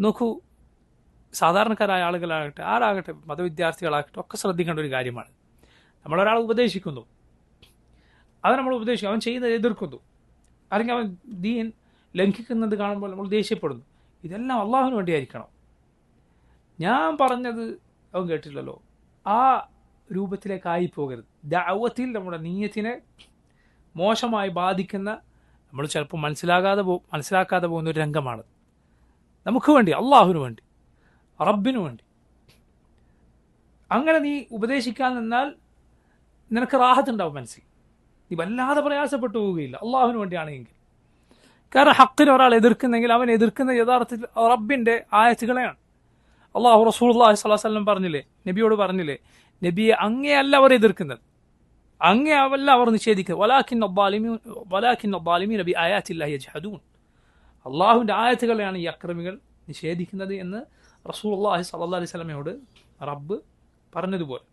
നോക്കൂ സാധാരണക്കാരായ ആളുകളാകട്ടെ ആരാകട്ടെ മതവിദ്യാർത്ഥികളാകട്ടെ ഒക്കെ ശ്രദ്ധിക്കേണ്ട ഒരു കാര്യമാണ്. നമ്മളൊരാൾ ഉപദേശിക്കുന്നു. അത് നമ്മൾ ഉപദേശിക്കും. അവൻ ചെയ്യുന്നത് എതിർക്കുന്നു. അല്ലെങ്കിൽ അവൻ ദീൻ ലംഘിക്കുന്നത് കാണുമ്പോൾ നമ്മൾ ദേഷ്യപ്പെടുന്നു. ഇതെല്ലാം അള്ളാഹുവിന് വേണ്ടിയായിരിക്കണം. ഞാൻ പറഞ്ഞത് അവൻ കേട്ടില്ലല്ലോ. ആ രൂപത്തിലേക്കായി പോകരുത് ദാവത്തിൽ നമ്മുടെ നീയത്തിനെ മോശമായി ബാധിക്കുന്ന നമ്മൾ ചിലപ്പോൾ മനസ്സിലാകാതെ പോ മനസ്സിലാക്കാതെ പോകുന്ന ഒരു രംഗമാണ്. നമുക്ക് വേണ്ടി അള്ളാഹുവിന് വേണ്ടി റബ്ബിനു വേണ്ടി. അങ്ങനെ നീ ഉപദേശിക്കാൻ നിന്നാൽ നിനക്ക് റാഹത്തുണ്ടാവും മനസ്സിൽ. നീ വല്ലാതെ പ്രയാസപ്പെട്ടു പോവുകയില്ല. അള്ളാഹുവിന് വേണ്ടിയാണെങ്കിൽ. കാരണം ഹക്കിന് ഒരാൾ എതിർക്കുന്നെങ്കിൽ അവൻ എതിർക്കുന്ന യഥാർത്ഥത്തിൽ റബ്ബിന്റെ ആയത്തുകളെയാണ്. അള്ളാഹു റസൂൽ അള്ളാഹി സ്വലാസ്ലം പറഞ്ഞില്ലേ നബിയോട് പറഞ്ഞില്ലേ നബിയെ അങ്ങേയല്ല അവർ എതിർക്കുന്നത്. അങ്ങേ അവല്ല അവർ നിഷേധിക്കുന്നത്. വലാഖിൻ വലാഖിൻ അബ്ബാലിമി നബി ആയാത്തില്ലാഹി യജ്ഹദൂൻ. അള്ളാഹുവിന്റെ ആയത്തുകളെയാണ് ഈ അക്രമികൾ നിഷേധിക്കുന്നത് എന്ന് റസൂൽ അള്ളാഹി സല്ലാ അലൈഹി സ്വലമയോട് റബ്ബ് പറഞ്ഞതുപോലെ.